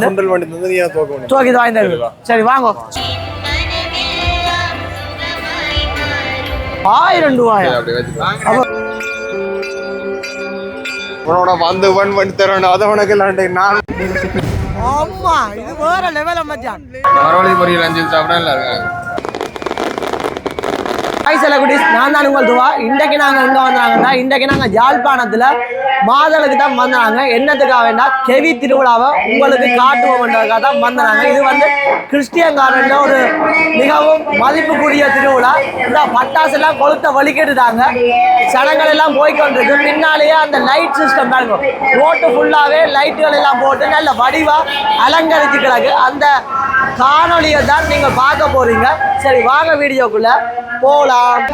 சுண்டல் வண்டி தந்து நீ தோக்க வாங்கி சரி வாங்க. ஆயிரம் ரூபாயா? உன்னோட வந்து வன் வண்டி தரணும் அதை உனக்கு இல்லாண்டி நான் ஆமா இது வேற லெவல மச்சான். மரவழி பொரியல் அஞ்சு சாப்பிடா இல்லை? ஹாய் செலகுடிஸ் நான் தான் உங்கள் துவா. இன்றைக்கு நாங்கள் எங்கே வந்தாங்கன்னா இன்றைக்கு நாங்கள் யாழ்ப்பாணத்தில் மாதளுக்கு தான் வந்தாங்க என்னத்துக்காக வேண்டாம் கெவி திருவிழாவை உங்களுக்கு காட்டுவோம்ன்றதுக்காக தான் வந்தாங்க இது வந்து கிறிஸ்டியன்காரன் ஒரு மிகவும் மதிப்புக்குரிய திருவிழா. இந்த பட்டாசு எல்லாம் கொளுத்த வலிக்கெடுத்தாங்க. சடங்கள் எல்லாம் போய்கொண்டிருக்கு பின்னாலேயே அந்த லைட் சிஸ்டம் இருக்கும். ரோட்டு ஃபுல்லாகவே லைட்டுகள் எல்லாம் போட்டு நல்ல வடிவா அலங்கரிச்சு கிடக்கு. அந்த காணொளியை தான் நீங்கள் பார்க்க போறீங்க. சரி வாங்க வீடியோக்குள்ள போலாம்.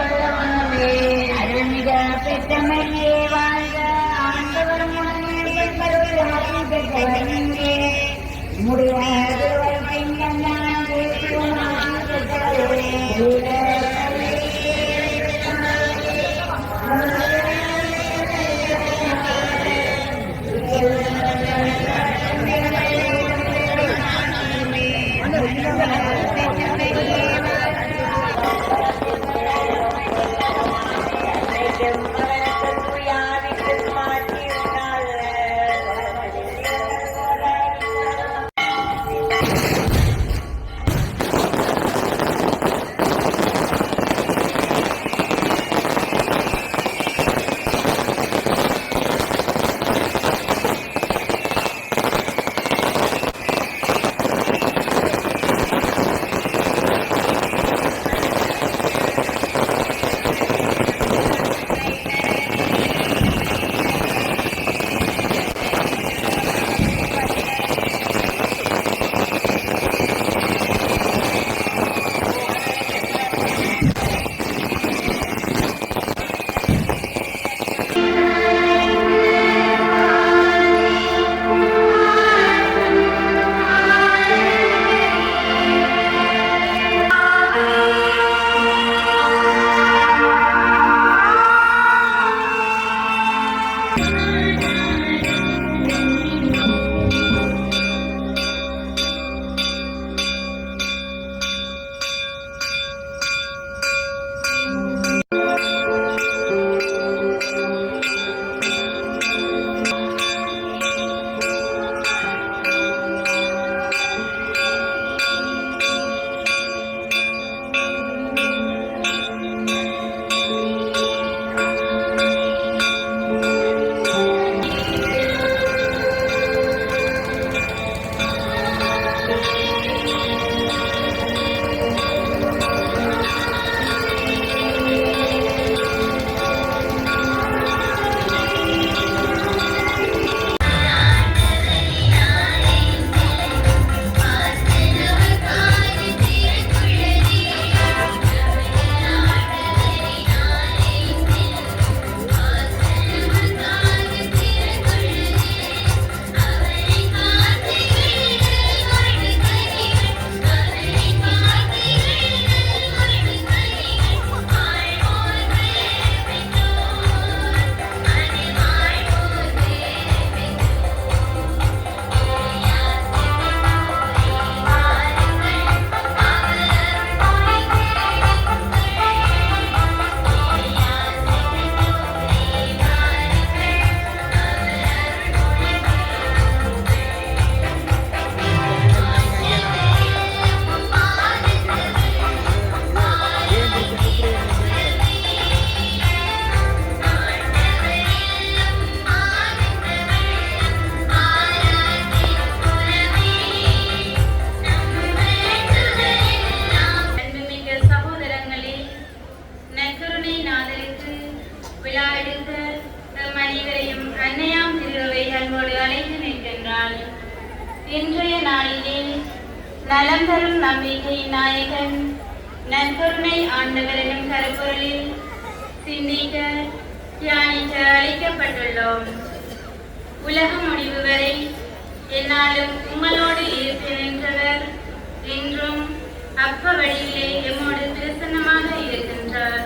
அப்ப வழியிலே எம்மோடு பிரசன்னமாக இருக்கின்றார்.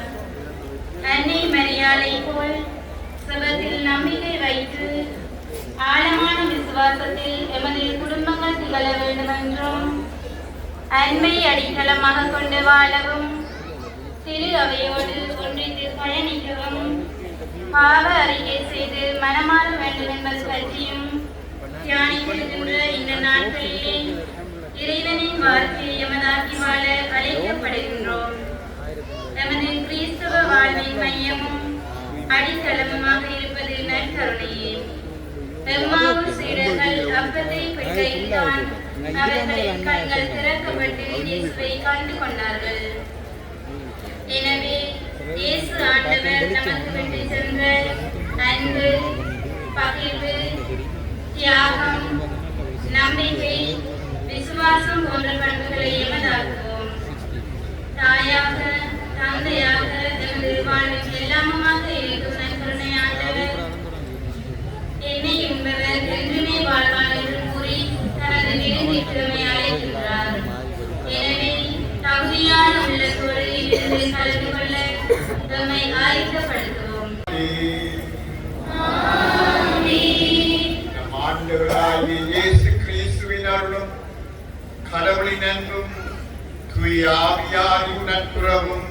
அன்னை மரியாதை போல் செபத்தில் நம்பிக்கை வைத்து ஆழமான விசுவாசத்தில் எமது குடும்பங்கள் திகழ வேண்டும் என்றும் அடித்தளமாக கொண்டு வாழவும் திரு அவையோடு ஒன்றித்து பயணிக்கவும் பாவ அறிக்கை செய்து மனமாற வேண்டும் என்பது பற்றியும் தியானித்திருக்கின்ற இந்த நாட்களிலே இறைவனின் வார்த்தை எமதாக்கி வாழ அழைக்கப்படுகின்றோம். எமது கிறிஸ்தவ வாழ்வின் மையமும் அடித்தளமுமாக இருப்பது நற்கருணையே. எம்மாவு சீடர்கள் அப்பத்தை பெற்றைத்தான் அவர்களின் கண்கள் திறக்கப்பட்டு இயேசுவை கண்டு கொண்டார்கள். எனவே இயேசு ஆண்டவர் நமக்கு விட்டு சென்ற அன்பு பகிர்வு தியாகம் நம்பிக்கை விசுவாசம் போன்ற பண்புகளை எமதாக்குவோம் தாயாக தந்தையாக கடவுளின் அன்பும் தூய ஆவியாரின் நட்புறவும்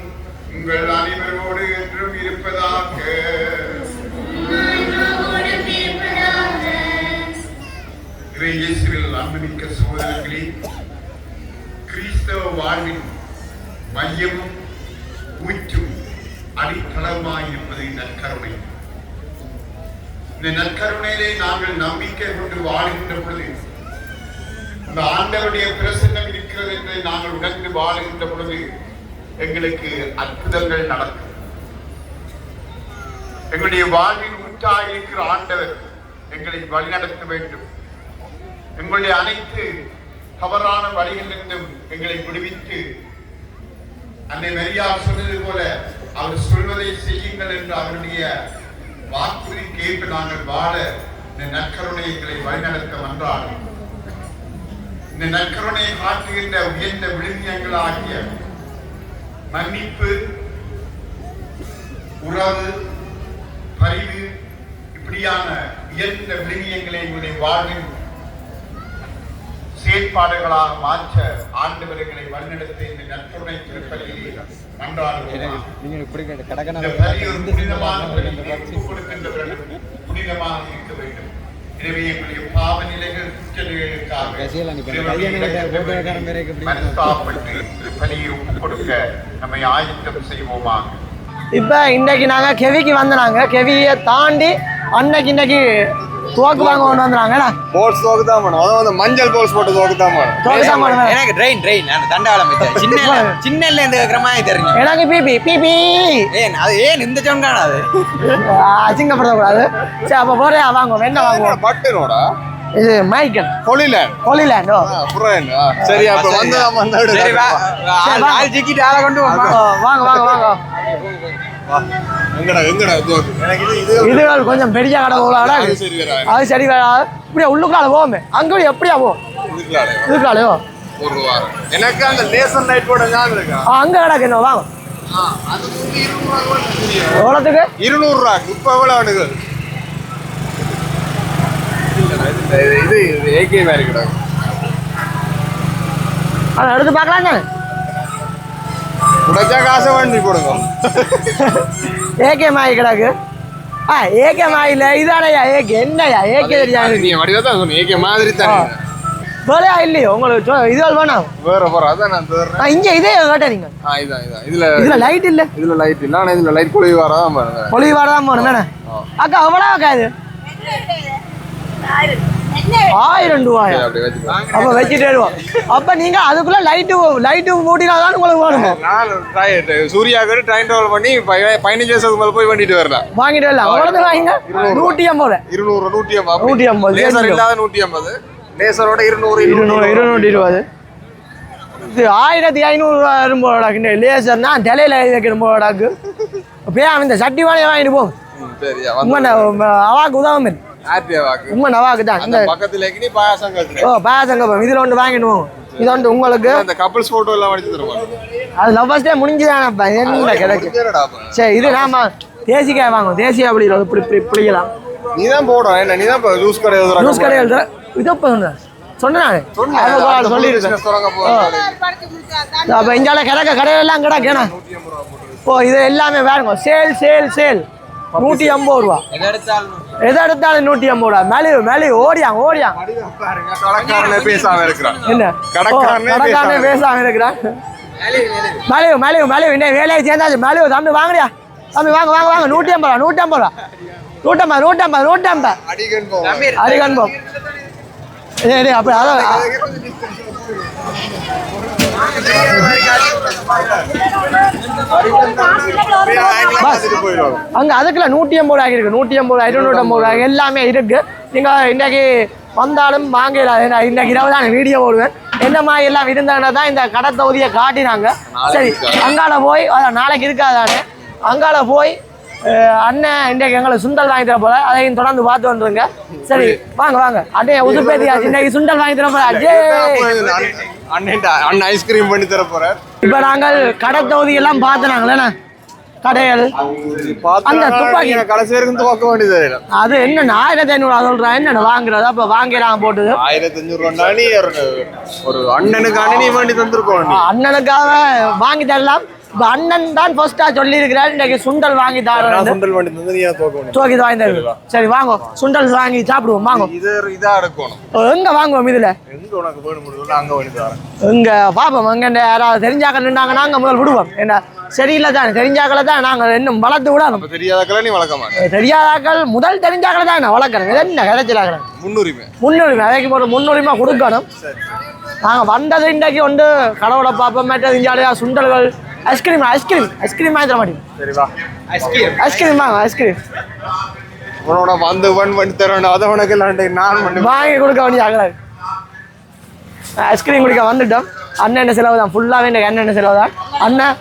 உங்கள் அனைவரோடு என்றும் இருப்பதாக. இயேசுவில் அன்புமிக்க சகோதரர்களே கிறிஸ்தவ வாழ்வின் மையமும் ஊற்றும் அடித்தளமாயிருப்பது நற்கருணை. இந்த நற்கருணையிலே நாங்கள் நம்பிக்கை கொண்டு வாழ்கின்ற பொழுது இந்த ஆண்டவருடைய பிரசன்னம் இருக்கிறது என்று நாங்கள் உணர்ந்து வாழுகின்ற பொழுது எங்களுக்கு அற்புதங்கள் நடக்கும். எங்களுடைய வாழ்வின் ஊற்றாக இருக்கிற ஆண்டவர் எங்களை வழிநடத்த வேண்டும். எங்களுடைய அனைத்து தவறான வழிகளிலிருந்தும் எங்களை விடுவித்து அன்னை மரியா சொன்னது போல அவர் சொல்வதை செய்யுங்கள் என்று அவருடைய வாக்குறுதி கேட்டு நாங்கள் வாழ இந்த நற்கருணை எங்களை வழிநடத்த வந்தார்கள் இந்த நற்கருணையை காட்டுகின்ற உயர்ந்த விழுமியங்களாகிய மன்னிப்பு உறவு பரிவு இப்படியான உயர்ந்த விழுமியங்களை உங்களுடைய வாழ்வின் செயற்பாடுகளாக மாற்ற ஆண்டவர்களை வழிநடத்த இந்த நற்கருணை திருப்பலியிலே கொடுக்கின்றவர்கள் புனிதமாக இருக்க வேண்டும். எனவே எங்களுடைய பாவ நிலைகள் கொடுக்க நம்மை ஆயத்தம் செய்வோமாக. இப்போ இன்னைக்கு நாங்கள் கெவிக்கு வந்தனாங்க கெவியை தாண்டி அன்னைக்கு இன்னைக்கு துவக்கு வாங்க கொண்டு வந்துறாங்கடா போல்ஸ் தோக்கு தான் பண்ணும் அதான் வந்து மஞ்சள் போல்ஸ் போட்டு தோக்கு தான் பண்ணும் துவக்கு தான் பண்ணுவேன் எனக்கு ட்ரெயின் ட்ரெயின் அந்த தண்டவாளம் வச்சு சின்ன சின்னல இருந்து கேட்குற மாதிரி தெரியும். எனக்கு பிபி பிபி ஏன் அது ஏன் இந்த சவுண்ட் காணாது அசிங்கப்படுத்தக்கூடாது. சரி அப்போ போறே வாங்க வெண்ணெய் வாங்குவோம். பட்டுனோட இது மைக்கன் கொலிலேண்ட் ஹோலிலேண்டோ புறேன். சரி அப்ப வந்து வந்து சரி வா ஆள் சிக்கிட்டு ஆளை கொண்டு வா. வாங்க வாங்க வாங்க. இது கொஞ்சம் பெரிய கடை போகலாடா அது சரி வராது. இப்படியா உள்ளுக்குள்ளால போவோமே. அங்கே எப்படியா போவோம் இதுக்குள்ளாலே இதுக்குள்ளாலையோ எனக்கு அந்த லேசர் லைட் போட ஞாபகம் இருக்கா? அங்கே கிடக்கு என்ன வாங்க. எவ்வளோத்துக்கு? இருநூறு ரூபா. இப்ப எவ்வளவு அவனுக்கு இது ஏகே மாதிரி கிடக்கு. அதை எடுத்து பார்க்கலாம் தானே உடைச்சா காசை வண்டி போடுங்க. ஏகே மாய் கிடக்கு. ஆ ஏகே மாயில இதானயா? ஏகே என்னயா? ஏகே தெரியாது. நீ வடிவா தான் சொன்ன. ஏகே மாதிரி தானே வேலையா இல்லையோ? உங்களுக்கு இதுகள் வேணாம் வேற போற அதான் நான் ஆ இங்கே இதே கேட்டேன் நீங்க. ஆ இதான் இதான். இதுல இதுல லைட் இல்ல. இதுல லைட் இல்ல. ஆனா இதுல லைட் குழி வரதான் பாருங்க பொலிவு வரதான் போகணும் தானே அக்கா எவ்வளோ அக்கா இது? ஆயிரம் ரூபாயா? அப்ப வச்சுட்டு வருவோம். அப்ப நீங்க அதுக்குள்ள லைட்டு லைட்டு மூட்டினாதான் உங்களுக்கு வேணும். சூர்யாவுக்கு ட்ரெயின் ட்ராவல் பண்ணி பதினஞ்சு வருஷத்துக்கு மேல போய் பண்ணிட்டு வரலாம் வாங்கிட்டு வரலாம் அவ்வளவு வாங்க நூற்றி ஐம்பது. இருநூறு நூற்றி ஐம்பது. நூற்றி ஐம்பது. லேசர் இல்லாத நூற்றி ஐம்பது. லேசரோட இருநூறு இருநூறு இருநூற்றி இருபது. இது ஆயிரத்தி ஐநூறு ரூபா வரும்போடாக்கு லேசர்னா தலையில வைக்கிறம்போடாக்கு பே இந்த சட்டி வாழையை வாங்கிட்டு போகும் அவாக்கு உதவும் உங்க நவாக்கு தான். இந்த பக்கத்துல பாயாசம் ஓ பாயாசங்க இதுல ஒன்று வாங்கிட்டு போகும் இது வந்து உங்களுக்கு? அந்த கப்பல்ஸ் போட்டோ எல்லாம் அடிச்சு தருவாங்க. அது லவ்வர்ஸ் டே முடிஞ்சுதானப்பா. என்ன கிடக்கு? சரி இது நாம தேசிக்காய் வாங்க தேசியா அப்படி இப்படி இப்படி பிடிக்கலாம் நீ தான் போடும் என்ன நீ தான் ஜூஸ் கடை ஜூஸ் கடை எழுதுற இது சொன்னேன் சொன்னேன் சொல்லியிருக்கேன் அப்போ இங்கால கிடக்க கடையெல்லாம் கிடக்கேண்ணா ஓ இது எல்லாமே வேறுங்க சேல் சேல் சேல். நூற்றி ஐம்பது ரூபா. எதை எடுத்தாலும் நூற்றி ஐம்பது ரூபா. மேலே மேலே ஓடியாங்க ஓடியாங்க. பேசாம இருக்கிறான். என்ன? கடைக்காரனே பேசாம இருக்கிறான். மேலேயும் மேலேயும் மேலேயும் இன்னும் வேலையை சேர்ந்தாச்சு. மேலேயும் தம்பி வாங்கலையா தம்பி வாங்க வாங்க வாங்க. நூற்றி ஐம்பது ரூபா நூற்றி ஐம்பது ரூபா. நூற்றம்பது நூற்றம்பது நூற்றம்பது ஏய் ஏய், அப்படி அதான். அங்க அதுக்குள்ள நூற்றி ஐம்பது ரூபாய்க்கு இருக்கு. நூற்றி ஐம்பது ரூபாய் இருநூற்றம்பது ரூபாய் எல்லாமே இருக்கு. நீங்க இன்னைக்கு வந்தாலும் வாங்கலாம். இன்னைக்கு இரவு தான் வீடியோ போடுவேன். என்ன மாதிரி எல்லாம் இருந்தாங்கன்னா தான் இந்த கடை தொகுதியை காட்டினாங்க. சரி அங்கால போய் நாளைக்கு இருக்காதானே. அங்கால போய் அண்ணன் இன்றைக்கு எங்களுக்கு சுண்டல் வாங்கி தர போல அதையும் தொடர்ந்து பார்த்து வந்துருங்க. சரி வாங்க வாங்க. அண்ணே உதுப்பேதியாச்சு இன்னைக்கு சுண்டல் வாங்கி தர போல அஜே அண்ணன் அண்ணன் ஐஸ்கிரீம் பண்ணி தர போறார் இப்போ நாங்கள் கடை தொகுதி எல்லாம் பார்த்துனாங்களேண்ணா கடைகள் அந்த துப்பாக்கி. கடைசி வரைக்கும் துவக்க வேண்டியது. அது என்னண்ணா ஆயிரத்தி ஐநூறுவா சொல்கிறேன் என்னண்ணா வாங்குறது அப்போ வாங்கிடலாம் போட்டுது ஆயிரத்தி அஞ்சூறு ஒரு- அண்ணனுக்கான நீ வேண்டி தந்திருக்கோம். அண்ணனுக்காக வாங்கி தரலாம் இப்போ அண்ணன் தான் ஃபர்ஸ்டா சொல்லியிருக்கிறார் இன்னைக்கு சுண்டல் வாங்கி தரேன் சுண்டல் வேண்டி தந்து நீ வேண்டியது. தூக்கி வாங்கி சரி வாங்க. சுண்டல் வாங்கி சாப்பிடுவோம் வாங்க. இது இதா இருக்கணும் எங்க வாங்குவோம் இதுல? எங்க உனக்கு வேணும் அங்க வேண்டி தரேன் எங்க பாப்போம் எங்க யாராவது தெரிஞ்சாக்கள் நின்றாங்கன்னா அங்க முதல் விடுவோம். என்ன சரியில்லை தான்? தெரிஞ்சாக்களை தான்? நாங்கள் இன்னும் வளர்த்து விடணும். அப்ப தெரியாதக்கெல்லாம் நீ வளர்க்க மாட்டேன் தெரியாதாக்கள் முதல் தெரிஞ்சாக்களை தான் நான் வளர்க்குறேன் இது என்ன கிடைச்சிடாக்கிறேன் முன்னுரிமை. முன்னுரிமை அதைக்கு ஒரு முன்னுரிமை கொடுக்கணும். நாங்கள் வந்தது இன்றைக்கு வந்து கடவுளை பார்ப்போம் மற்றது இஞ்சாலையா சுண்டல்கள் ice cream ice cream ice cream வாங்கி தர மாட்டேங்க. சரிவா ஐஸ்கிரீம். ஐஸ்கிரீம் வாங்க ஐஸ்கிரீம். உன்னோட வந்து வன் பண்ணி தரேன் அதை உனக்கு இல்லாண்டி நான் பண்ணி வாங்கி கொடுக்க வேண்டிய ஆகலாது ஐஸ்கிரீம் குடிக்க வந்துட்டோம். அண்ணன் செலவு தான்? ஃபுல்லாகவே இந்த அண்ணன் செலவு தான்? அண்ணன்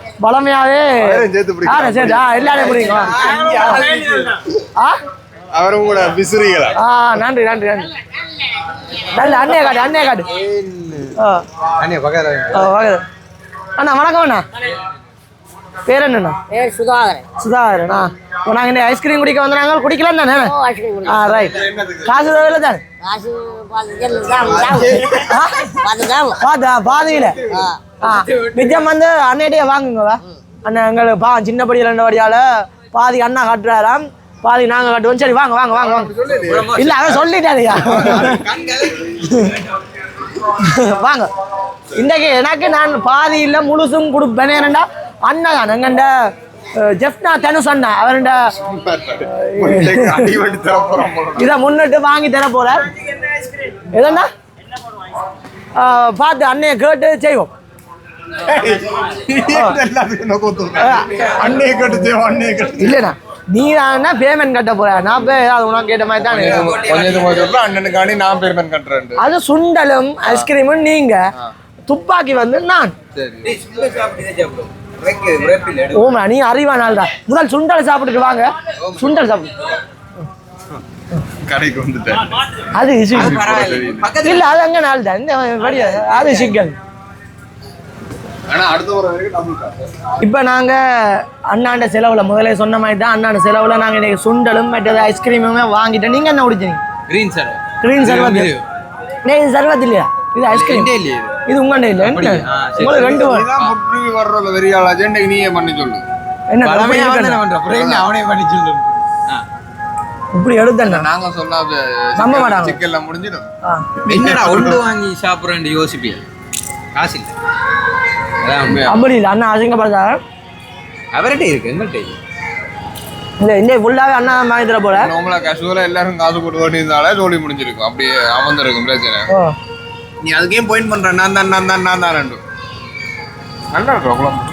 அவரையும் சேர்த்து. ஆ சரி ஆ எல்லாரையும் பிடிங்க ஆ? அவரும் கூட விசிறிகளா? ஆ நன்றி நன்றி நன்றி. நல்ல அண்ணைய காட்டு அண்ணைய காட்டு. ஆ. அண்ணே பக்கத்துல ஆ அண்ணா வணக்கம் அண்ணா. பேர் என்னண்ணா? பேர் சுதாகரன். சுதாகரண்ணா இப்போ நாங்கள் இந்த ஐஸ்கிரீம் குடிக்க வந்தாங்க குடிக்கலாம் தானே? ஆ ரைட் காசு தேவையில்ல தானே? காசு பார்த்தா பாதியில ஆ? நிஜம் வந்து அண்ணேட்டே வாங்குங்கவா அண்ணன் எங்களுக்கு பா சின்ன படியில் ரெண்டு படியால் பாதி அண்ணா கட்டுறாராம். பாதி நாங்கள் கட்டுவோம். சரி வாங்க வாங்க வாங்க வாங்க. இல்லை அவன் சொல்லிட்டாருயா வாங்க. இன்றைக்கு எனக்கு நான் பாதி இல்லை முழுசும் கொடுப்பேன் ஏனண்டா அண்ணன் தான் எங்கண்ட ஜெஃப்னா தனுஷ் அண்ணா அவருண்ட. இதை முன்னிட்டு வாங்கி தர போறார் எதண்ணா? பார்த்து அண்ணையை கேட்டு செய்வோம். கட்டு அண்ணையை கட்டு இல்லைண்ணா. நீ தான் பேமெண்ட் கட்ட போற? நான் போய் ஏதாவது உனக்கு கேட்ட மாதிரி தான்? கொஞ்சம் அண்ணனுக்காண்டி நான் பேமெண்ட் கட்டுறேன் அது சுண்டலும் ஐஸ்கிரீமும் நீங்க. துப்பாக்கி வந்து நான். ஓமா நீ அறிவா நாள் தான் முதல் சுண்டல் சாப்பிட்டுட்டு வாங்க. சுண்டல் சாப்பிடு. கடைக்கு வந்துட்டேன். அது இல்ல அது அங்க நாள் தான் அது சிக்கல் ஆனா அடுத்த ஒரு வரைக்கும் டபுள் காசு இப்போ நாங்கள் அண்ணாண்ட செலவில் முதல்ல சொன்ன மாதிரி தான் அண்ணாண்ட செலவில் நாங்கள் இன்னைக்கு சுண்டலும் மற்றது ஐஸ்கிரீமுமே வாங்கிட்டோம் நீங்கள் என்ன குடிச்சீங்க? கிரீன் சார் க்ரீன் சர்வத் நே இது சர்வத் இல்லையா? இது ஐஸ்கிரீம் இது. உங்கள்கிட்ட இல்லை. உங்களுக்கு ரெண்டு முற்றுகை வெறிய ஆள் அஜெண்டை நீயே பண்ணி சொல்லு. என்ன அவன் பண்ணி சொல்லு. இப்படி எடுத்தேன் நாங்க சொல்லாத நம்ப மாட்டாங்க. சிக்கல்ல முடிஞ்சிடும். என்னடா ஒன்று வாங்கி சாப்பிட்றேன் யோசிப்பியா? காசு இல்லை. அப்படி இல்லை அண்ணா அசிங்கப்படுத்தாரு அவர்கிட்ட இருக்கு எங்கள்கிட்ட இல்லை. இல்லை இந்த ஃபுல்லாகவே அண்ணா தான் வாங்கி தர போல நார்மலா கேஷுவலா எல்லாரும் காசு போட்டு வேண்டியதால ஜோலி முடிஞ்சிருக்கும். அப்படியே அமர்ந்திருக்கும் பிரச்சனை. நீ அதுக்கே பாயிண்ட் பண்ற நான் தான் நான் தான் நான் தான் ரெண்டு. நல்லா இருக்கும் குழம்பு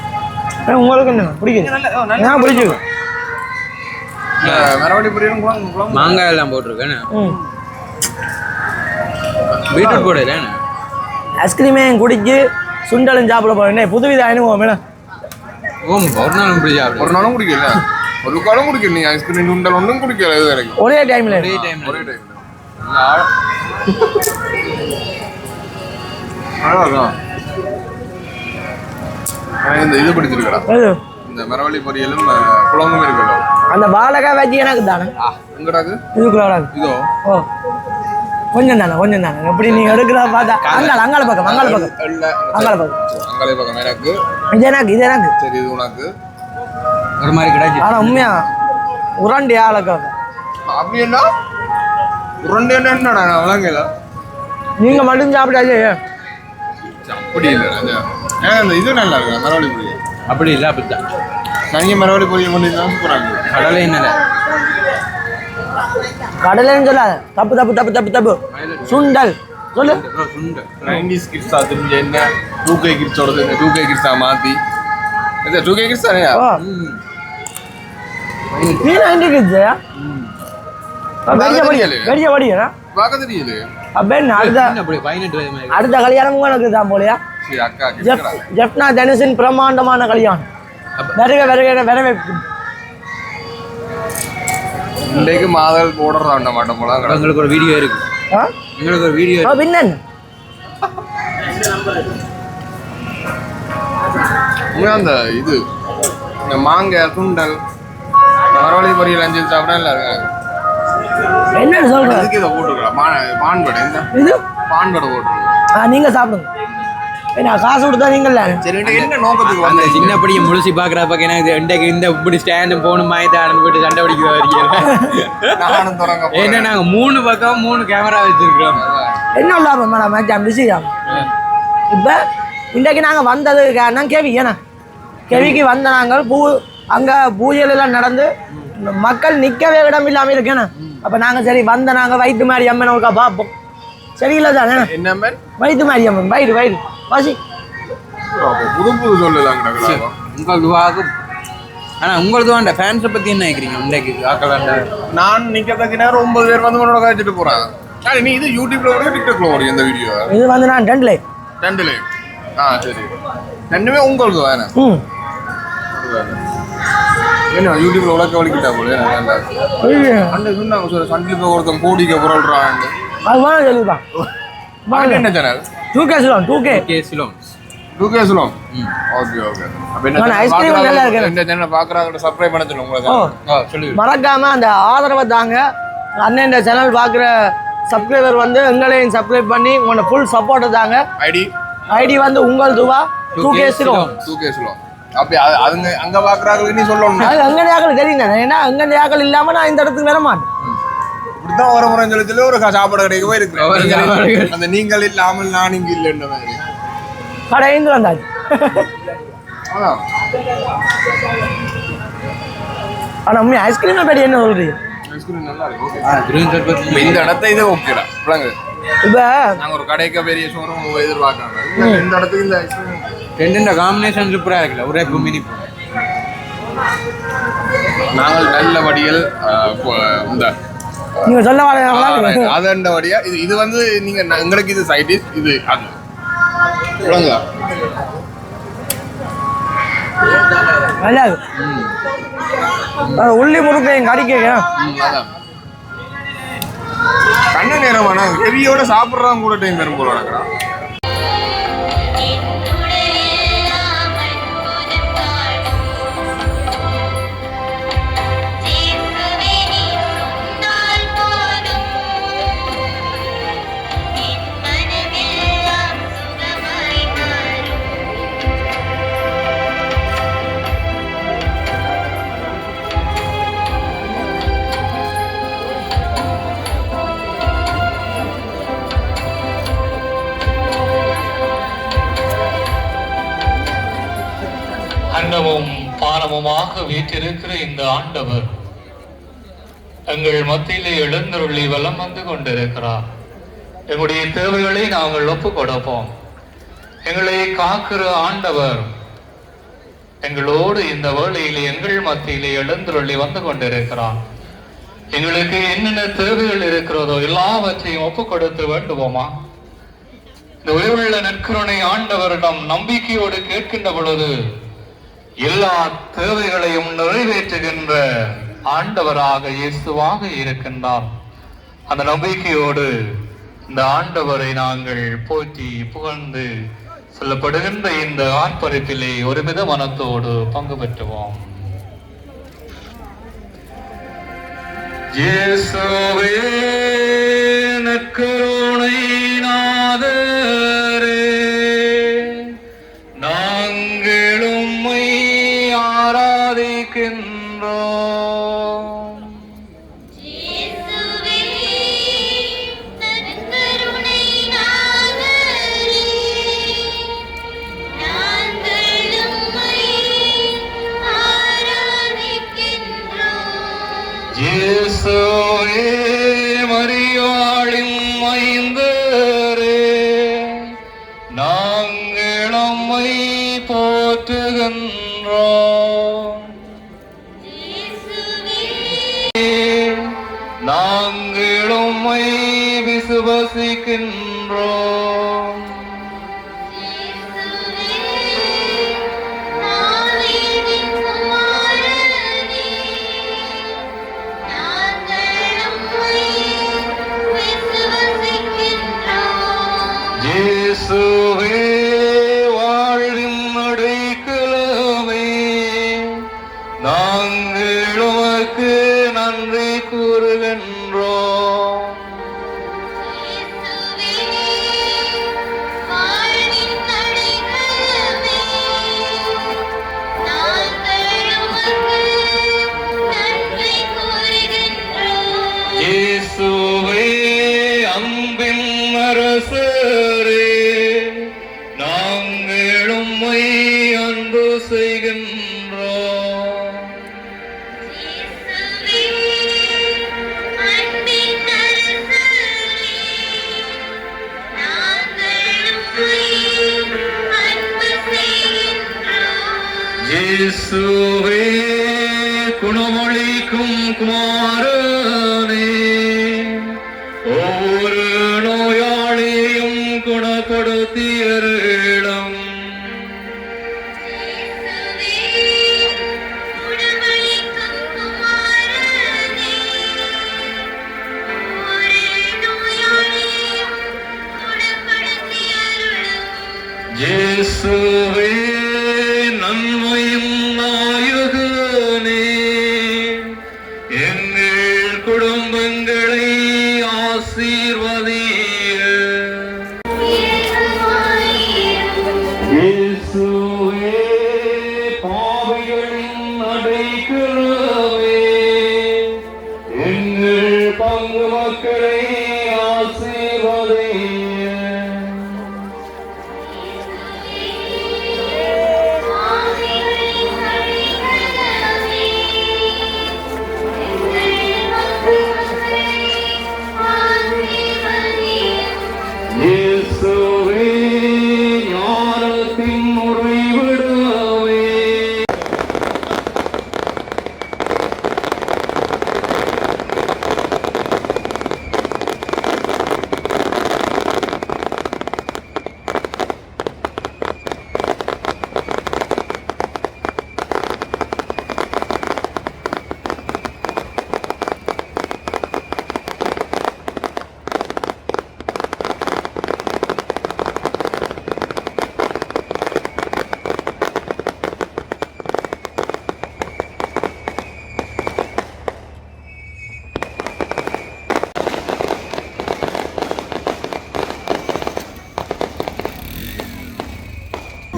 உங்களுக்கு என்ன பிடிக்குது? நான் பிடிச்சிருக்கு மறுபடி புரியும் மாங்காய் எல்லாம் போட்டிருக்கேன் பீட்ரூட் போடல ஐஸ்கிரீமே குடிச்சு சுண்டலும் சாப்பிட போறேன் புதுவித அனுபவம் என்ன? ஓம் ஒரு நாள் இப்படி சாப்பிடு ஒரு நாளும் குடிக்கல. ஒரு காலம் குடிக்கல. நீ ஐஸ்கிரீம் உண்டல் ஒன்றும் குடிக்கல இது வரைக்கும். ஒரே டைம்ல ஒரே டைம் ஒரே டைம் அழகாதான் இந்த இது பிடிச்சிருக்கடா. இந்த மரவள்ளி பொரியலும் குழம்பும் இருக்கட்டும் அந்த வாழக்காய் வச்சு எனக்கு தானே. எங்கடாக்கு இதுக்குள்ள இதோ. ஓ. கொஞ்சம் தானே கொஞ்சம் தானே எப்படி நீங்க எடுக்கிறத பார்த்தா அங்கால அங்கால பக்கம் அங்கால பக்கம். இல்ல அங்கால பக்கம். அங்காலே பக்கம் எனக்கு. இது எனக்கு இது எனக்கு சரி இது உனக்கு. ஒரு மாதிரி கிடைச்சி ஆனா உண்மையா? உரண்டி ஆளுக்கு அப்படி என்ன உருண்டை என்னடா நான் விளங்கல. நீங்க மட்டும் சாப்பிடாது அப்படி இல்லை அந்த இது நல்லா இருக்கு மரவள்ளி பொரியல்? அப்படி இல்லை அப்படித்தான். தனியாக மரவள்ளி பொரியல் தான் சூப்பராக இருக்கு கடலை என்னல கடலைன்னு சொல்லாத தப்பு தப்பு தப்பு தப்பு தப்பு. சுண்டல். சொல்லு. சுண்டு நைன்டிஸ் கிட்ஸா தெரிஞ்ச என்ன? டூ கே கிட்ஸோட டூ கே கிட்ஸா இது டூ கே கிட்ஸ் தானே? நீ நைன்டி கிட்ஸ் படியா பார்க்க தெரியல அப்ப அடுத்த அடுத்த கல்யாணம். தான் போலியா ஜெப்னா தனுஷின் இன்றைக்கு மாதல் போடுறாண்ட மாட்டோம் போல. எங்களுக்கு ஒரு வீடியோ இருக்கு. எங்களுக்கு ஒரு வீடியோ ஓ, பின்ன என்ன? உண்மையா அந்த இது இந்த மாங்காய் சுண்டல் மரவள்ளி பொரியல் அஞ்சு சாப்பிட்டா நல்லா இருக்கு என்னன்னு சொல்ற இதுக்கு இதை போட்டுருக்கலாம் பான் பான்படை இந்த இது? பான்படை போட்டுருக்கலாம் ஆ நீங்க சாப்பிடுங்க. நான் காசு கொடுத்தா நீங்கள்ல? சரி என்ன நோக்கத்துக்கு வந்த சின்ன படியை முழுசி பாக்குறப்ப எனக்கு இன்றைக்கு இந்த இப்படி ஸ்டாண்டு போகணும் மாயத்தாடம் போயிட்டு சண்டை பிடிக்கிற வரீங்க நானும் தொடங்க ஏன்னா நாங்க மூணு பக்கம் மூணு கேமரா வச்சிருக்கிறோம். என்ன லாபம் மேடம் மேட்ச் பிஸி இப்போ இன்றைக்கு நாங்கள் வந்தது காரணம் கேவி ஏன்னா? கேவிக்கு வந்த நாங்கள் பூ அங்கே பூஜைகள் எல்லாம் நடந்து மக்கள் நிற்கவே இடம் இல்லாமல் இருக்கேண்ணா அப்போ நாங்கள் சரி வந்த நாங்கள் வயிற்று மாதிரி அம்மன் ஒருக்கா பார்ப்போம். சரியில்லை தானே? என்ன வயிற்று மாதிரி அம்மன் வயிறு வயிறு. வாசி புது புது சொல்லலாம் கிடக்கலாம் உங்கள் துவாக்கு ஆனா உங்கள் துவாண்ட ஃபேன்ஸை பத்தி என்ன நினைக்கிறீங்க? இன்றைக்கு ஆக்கலாண்ட நான் நிக்கிறதுக்கு நேரம் ஒன்பது பேர் வந்து உன்னோட காய்ச்சிட்டு போறாங்க. சரி நீ இது யூடியூப்ல வரும் டிக்டாக்ல வரும் இந்த வீடியோ இது வந்து நான் ரெண்டுல. ரெண்டுல. ஆ சரி. ரெண்டுமே உங்களுக்கு வேணாம் ம். என்ன யூடியூப்ல உலக வலிக்கிட்டா போல. அந்த சொன்னாங்க சார் சண்டில் ஒருத்தன் கோடிக்க புரள்றாங்க அது வேணும் சொல்லிதான். அது என்ன சேனல் டூ கே சொல்லுவோம் two K K Ceylons two K சொல்லுவோம் ஓகே ஓகே அப்ப என்ன நான் ice cream நல்லா இருக்கு. இந்த சேனல் பாக்குறாங்க சப்ஸ்கிரைப் பண்ண சொல்லுங்க ஓ உங்களுக்கு ஆ சொல்லு மறக்காம அந்த ஆதரவை தாங்க. அண்ணன் இந்த சேனல் பார்க்குற சப்ஸ்கிரைபர் வந்து எங்களையும் சப்ஸ்கிரைப் பண்ணி உங்களோட ஃபுல் சப்போர்ட்டை தாங்க. ஐடி ஐடி வந்து உங்கள் துவா two K Ceylon two K சொல்லுவோம் அப்படி அது அதுங்க அங்க பாக்குறாங்க நீ சொல்லணும் அது எங்க ஆக்கள் தெரியும் ஏன்னா எங்க ஆக்கள் இல்லாம நான் இந்த இடத்துக்கு வர மாட்டேன். இப்படித்தான் ஒரு முறை சொல்லி சொல்லி ஒரு சாப்பாடு கடைக்கு போயிருக்கிறேன். அந்த நீங்கள் இல்லாமல் நான் இங்க இல்லைன்ற மாதிரி. கடைந்து வந்தாச்சு. ஆனா உண்மை ஐஸ்கிரீம் படி என்ன சொல்றீங்க இந்த இடத்த இது ஓகேடா இப்ப நாங்க ஒரு கடைக்கு பெரிய ஷோரூம் எதிர்பார்க்கறாங்க இந்த இடத்துக்கு இந்த ரெண்டு காம்பினேஷன் சூப்பரா இருக்குல்ல. ஒரே மினி நாங்கள் நல்ல வடிகள் இந்த நீங்க சொல்ல வர அதண்ட வடியா இது இது வந்து நீங்க எங்களுக்கு இது சைட் இது அது. விளங்குதா நல்லா உள்ளி முறுக்கையும் அதான். கண்ண நேரமான ஹெவியோட சாப்பிட்றவங்க கூட டைம் வரும் போல நடக்கிறான் நாமமாக வீற்றிருக்கிற இந்த ஆண்டவர் எங்கள் மத்தியிலே எழுந்தருளி வலம் வந்து கொண்டிருக்கிறார். எங்களுடைய தேவைகளை நாங்கள் ஒப்புக் கொடுப்போம். எங்களை காக்கிற ஆண்டவர் எங்களோடு இந்த வேளையிலே எங்கள் மத்தியிலே எழுந்தருளி வந்து கொண்டிருக்கிறார். எங்களுக்கு என்னென்ன தேவைகள் இருக்கிறதோ எல்லாவற்றையும் ஒப்பு கொடுத்து வேண்டுவோமா? இந்த உயிருள்ள நற்கருணை ஆண்டவரிடம் நம்பிக்கையோடு கேட்கின்ற பொழுது எல்லா தேவைகளையும் நிறைவேற்றுகின்ற ஆண்டவராக இயேசுவாக இருக்கின்றார். அந்த நம்பிக்கையோடு இந்த ஆண்டவரை நாங்கள் போற்றி புகழ்ந்து சொல்லப்படுகின்ற இந்த ஆர்ப்பரிப்பிலே ஒருவித மனத்தோடு பங்கு பெற்றுவோம். இயேசுவே நக்கரோ இயேசுவே குணமொழிக்கும் குமார்.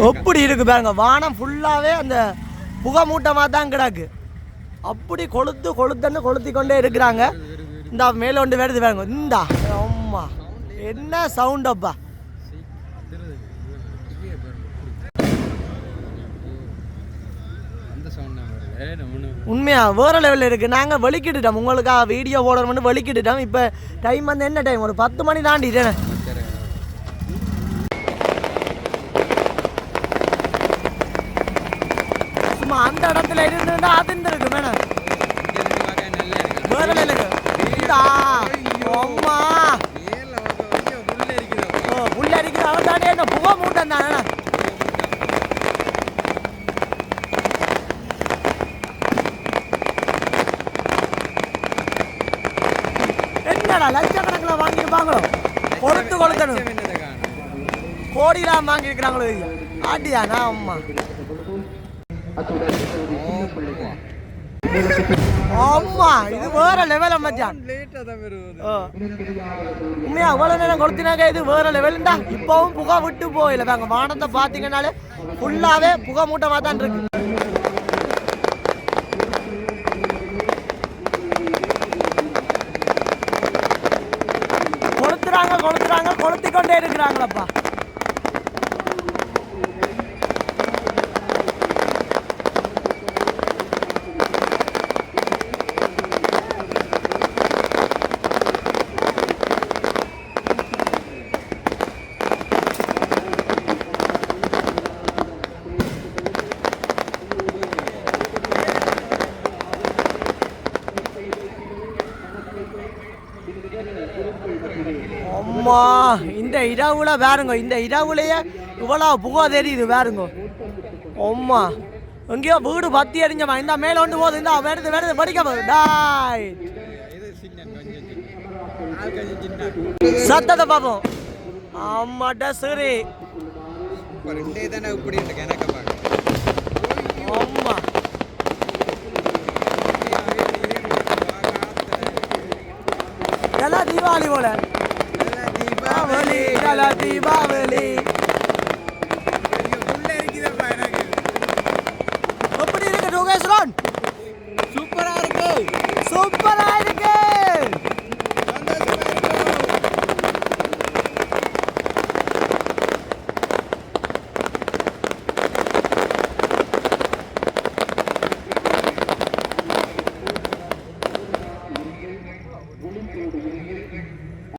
எப்படி இருக்கு பாருங்க. வானம் ஃபுல்லாகவே அந்த புகை மூட்டமாக தான் கிடக்கு. அப்படி கொளுத்து கொளுத்துன்னு கொளுத்தி கொண்டே இருக்கிறாங்க. இந்த மேலே ஒன்று வருது பாருங்க. இந்தா. அம்மா. என்ன சவுண்ட் அப்பா? உண்மையா? வேற லெவலில் இருக்கு. நாங்கள் வலிக்கிட்டுட்டோம். உங்களுக்காக வீடியோ போடணும்னு வலிக்கிட்டுட்டோம். இப்போ டைம் வந்து என்ன டைம் ஒரு பத்து மணி தாண்டிட்டேன் இருந்துருந்தா அதிர்ந்துருக்கு மேடம் நல்லா இருக்கு வேற இந்தா அம்மா. உள்ள அடிக்கிற அவன் தாண்டி என்ன புகை மூட்டம் தானே என்னடா லட்சக்கணக்கில் வாங்கியிருப்பாங்களோ? கொளுத்து கொளுத்தணும் என்னதை காணும்? கோடிலாம் வாங்கியிருக்கிறாங்களோ ஆட்டியா நான் அம்மா இது வேற லெவல் மச்சான். உண்மையா அவ்வளவு நேரம் கொளுத்தினாக்க இது வேற லெவல்டா இப்பவும் புகை விட்டு போயில பாங்க வானத்தை பாத்தீங்கன்னாலே ஃபுல்லாவே புகை மூட்டமா தான் இருக்கு. கொளுத்துறாங்க கொளுத்துறாங்க கொளுத்தி கொண்டே இருக்கிறாங்களப்பா அம்மா இந்த இரவுல வேறுங்க. இந்த இரவுலயே இவ்வளோ புகை தெரியுது வேறுங்க. அம்மா. எங்கேயோ வீடு பத்தி எரிஞ்சமா இந்த மேல ஒன்று போகுது. இந்த வருது வருது படிக்க போகுது. டாய். சத்தத்தை பார்ப்போம். ஆமாட்டா சரி. ரெண்டே இப்படி அம்மா தீபாவளி போல. தீபாவளி இதெல்லாம் தீபாவளி